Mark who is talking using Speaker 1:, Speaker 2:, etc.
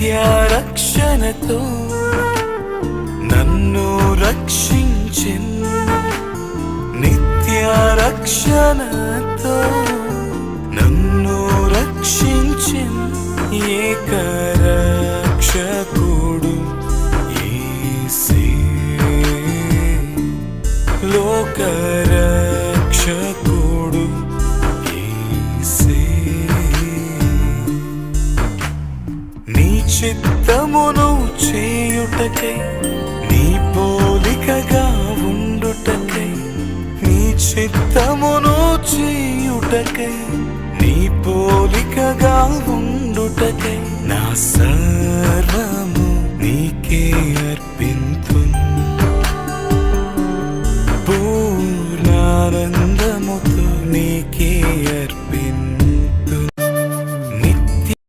Speaker 1: నిత్యరక్షణతో నన్ను రక్షించిన్ నిత్యరక్షణతో నన్ను రక్షించిన్ ఏకరక్షకుడు రక్షకుడు లోకరా చిత్తమును చేయుటకై నీ పోలికగా ఉండుటకై నీ చిత్తమును చేయుటకై నీ పోలికగా ఉండుటకై నా సర్వము నీకే అర్పింతు పూర్ణానంద